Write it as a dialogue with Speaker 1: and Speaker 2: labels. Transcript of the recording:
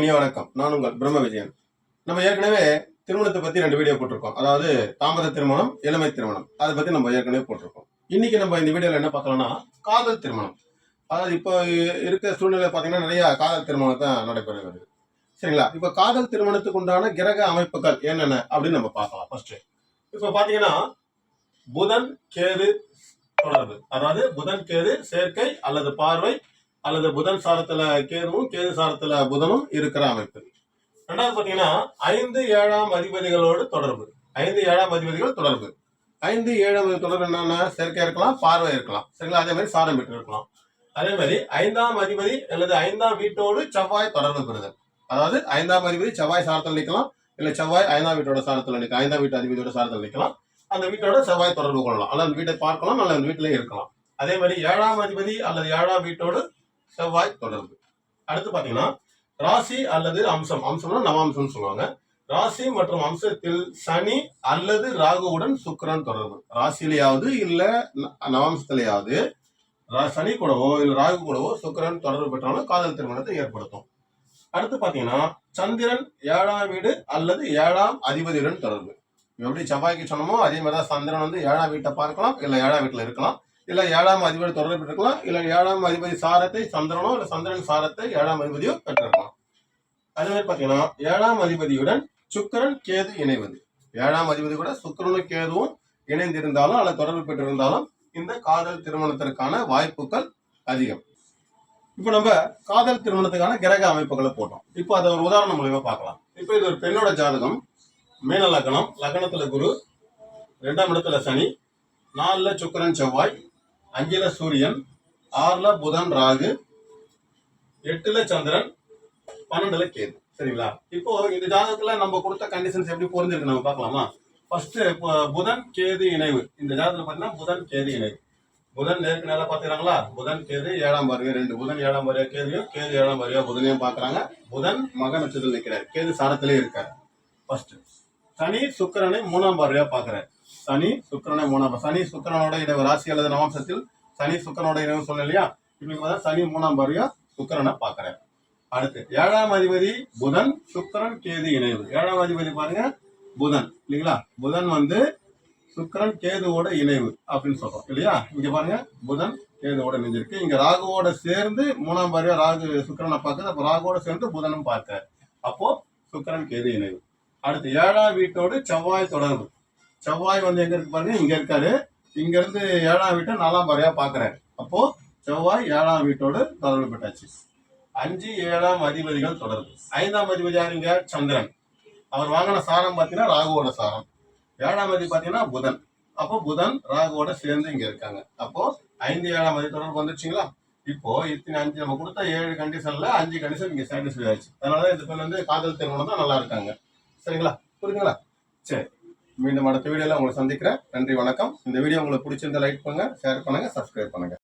Speaker 1: இனிய வணக்கம். நான் உங்கள் பிரம்ம விஜயன். நம்ம ஏற்கனவே திருமணத்தை பத்தி ரெண்டு வீடியோ போட்டிருக்கோம். அதாவது தாமத திருமணம் இளமை திருமணம். அதை பத்தி நம்ம ஏற்கனவே போட்டிருக்கோம். இன்னைக்கு நம்ம இந்த வீடியோல என்ன பார்க்கலாம்னா காதல் திருமணம். அதாவது இப்போ இருக்க சூழ்நிலை பார்த்தீங்கன்னா நிறைய காதல் திருமணம் தான் நடைபெற வருது சரிங்களா? இப்போ காதல் திருமணத்துக்கு உண்டான கிரக அமைப்புகள் என்னென்ன அப்படின்னு நம்ம பார்க்கலாம் ஃபர்ஸ்ட் இப்போ பார்த்தீங்கன்னா புதன் கேது தொடர்பு. அதாவது புதன் கேது சேர்க்கை அல்லது பார்வை அல்லது புதன் சாரத்துல கேதுவும் கேது சாரத்துல புதனும் இருக்கிற அமைப்பு. ரெண்டாவது பாத்தீங்கன்னா ஐந்து ஏழாம் அதிபதிகளோடு தொடர்பு. ஐந்து ஏழாம் அதிபதிகள் தொடர்பு. ஐந்து ஏழாம் தொடர்பு என்னன்னா சேர்க்கை இருக்கலாம் பார்வை இருக்கலாம். சரிங்களா? அதே மாதிரி சாரம் பெற்று இருக்கலாம். அதே மாதிரி ஐந்தாம் அதிபதி அல்லது ஐந்தாம் வீட்டோடு செவ்வாய் தொடர்பு பெறுதல். அதாவது ஐந்தாம் அதிபதி செவ்வாய் சாரத்தில் நிற்கலாம் இல்ல செவ்வாய் ஐந்தாம் வீட்டோட சாரத்தில் நிற்கலாம் ஐந்தாம் வீட்டு அதிபதியோட சாரத்தில் நிற்கலாம் அந்த வீட்டோட செவ்வாய் தொடர்பு கொள்ளலாம். அல்லது அந்த வீட்டை பார்க்கலாம் அல்லது அந்த வீட்டிலே இருக்கலாம். அதே மாதிரி ஏழாம் அதிபதி அல்லது ஏழாம் வீட்டோடு செவ்வாய் தொடர்பு. அடுத்து பாத்தீங்கன்னா ராசி அல்லது அம்சம். அம்சம்னா நவாம்சம்னு சொல்லுவாங்க. ராசி மற்றும் அம்சத்தில் சனி அல்லது ராகுவுடன் சுக்கிரன் தொடர்பு. ராசியிலேயாவது இல்ல ந- நவாம்சத்திலேயாவது ரா- சனி கூடவோ இல்ல ராகு கூடவோ சுக்கரன் தொடர்பு பெற்றாலும் காதல் திருமணத்தை ஏற்படுத்தும். அடுத்து பாத்தீங்கன்னா சந்திரன் ஏழாம் வீடு அல்லது ஏழாம் அதிபதியுடன் தொடர்பு. எப்படி செவ்வாய்க்கு சொன்னமோ அதே மாதிரி தான் சந்திரன் வந்து ஏழாம் வீட்டை பார்க்கலாம் இல்ல ஏழாம் வீட்டுல இருக்கலாம். இல்ல ஏழாம் அதிபதி தொடர்பு பெற்றிருக்கலாம். இல்ல ஏழாம் அதிபதி சாரத்தை சந்திரனோ இல்ல சந்திரன் சாரத்தை ஏழாம் அதிபதியோ பெற்றிருக்கலாம். அதே மாதிரி பாத்தீங்கன்னா ஏழாம் அதிபதியுடன் சுக்கிரன் கேது இணைவது. ஏழாம் அதிபதி கூட சுக்கரனும் கேதுவும் இணைந்திருந்தாலும் அல்லது தொடர்பு பெற்றிருந்தாலும் இந்த காதல் திருமணத்திற்கான வாய்ப்புகள் அதிகம். இப்போ நம்ம காதல் திருமணத்துக்கான கிரக அமைப்புகளை போட்டோம். இப்போ அதை ஒரு உதாரணம் மூலியமா பார்க்கலாம். இப்போ இது ஒரு பெண்ணோட ஜாதகம். மீன லக்னம் லக்னத்துல குரு ரெண்டாம் இடத்துல சனி நாலுல சுக்கிரன் செவ்வாய் அஞ்சுல சூரியன் ஆறுல புதன் ராகு எட்டுல சந்திரன் பன்னெண்டுல கேது. சரிங்களா? இப்போ இந்த ஜாதகத்துல நம்ம கொடுத்த கண்டிஷன்ஸ் எப்படி பொருந்திருக்கு நம்ம பார்க்கலாமா? ஃபர்ஸ்ட் புதன் கேது இணைவு. இந்த ஜாதகத்துல பாத்தீங்கன்னா புதன் கேது இணைவு. புதன் நேருக்கு நேரம் பாத்துக்கிறாங்களா புதன் கேது ஏழாம் பாருங்க ரெண்டு புதன் ஏழாம் பாரியா கேதையும் கேது ஏழாம் பாரியா புதனையும் பாக்குறாங்க புதன் மக நட்சத்திரத்தில் நிற்கிறார் கேது சாரத்திலே இருக்காரு. ஃபர்ஸ்ட் சனி சுக்கிரனை மூணாம் பார்வையா பாக்குறாரு சனி சுக்கரனை மூணாம் சனி சுக்கரனோட இணைவு ராசி அல்லது நவம்சத்தில் சனி சுக்கரனோட இணைவு சொன்னேன் இல்லையா? இப்ப சனி மூணாம் பாரியா சுக்கரனை பார்க்குறேன். அடுத்து ஏழாம் அதிபதி புதன் சுக்கரன் கேது இணைவு. ஏழாம் அதிபதி பாருங்க புதன் இல்லைங்களா? புதன் வந்து சுக்கரன் கேதுவோட இணைவு அப்படின்னு சொல்றோம் இல்லையா? இங்க பாருங்க புதன் கேதுவோட இணைஞ்சிருக்கு. இங்க ராகுவோட சேர்ந்து மூணாம் பாரியா ராகு சுக்கரனை பார்க்குது. அப்ப ராகுவோட சேர்ந்து புதனும் பார்க்க அப்போ சுக்கரன் கேது இணைவு. அடுத்து ஏழாம் வீட்டோடு செவ்வாய் தொடர்பு. செவ்வாய் வந்து எங்க இருக்கு பாருங்க இங்க இருக்காரு. இங்க இருந்து ஏழாம் வீட்டை நாலாம் பார்வையா பாக்குறாரு அப்போ செவ்வாய் ஏழாம் வீட்டோடு தொடர்பு பெற்றாச்சு அஞ்சு ஏழாம் அதிபதிகள் தொடர்பு. ஐந்தாம் அதிபதி யாருங்க? சந்திரன். அவர் வாங்கின சாரம் பார்த்தீங்கன்னா ராகுவோட சாரம். ஏழாம் அதிபதி பார்த்தீங்கன்னா புதன். அப்போ புதன் ராகுவோட சேர்ந்து இங்க இருக்காங்க. அப்போ ஐந்து ஏழாம் அதிபதி தொடர்பு வந்துருச்சுங்களா? இப்போ இத்தனை அஞ்சு நம்ம கொடுத்த ஏழு கண்டிஷன்ல அஞ்சு கண்டிஷன் இங்க சாட்டிஸ்ஃபை ஆயிடுச்சு. அதனாலதான் இந்த பேர் வந்து காதல் திருமணம் தான் நல்லா இருக்காங்க. சரிங்களா? புரியுதுங்களா சரி. மீண்டும் அடுத்த வீடியோவில் உங்களை சந்திக்கிறேன். நன்றி வணக்கம். இந்த வீடியோ உங்களுக்கு பிடிச்சிருந்தா லைக் பண்ணுங்க ஷேர் பண்ணுங்க சப்ஸ்கிரைப் பண்ணுங்க.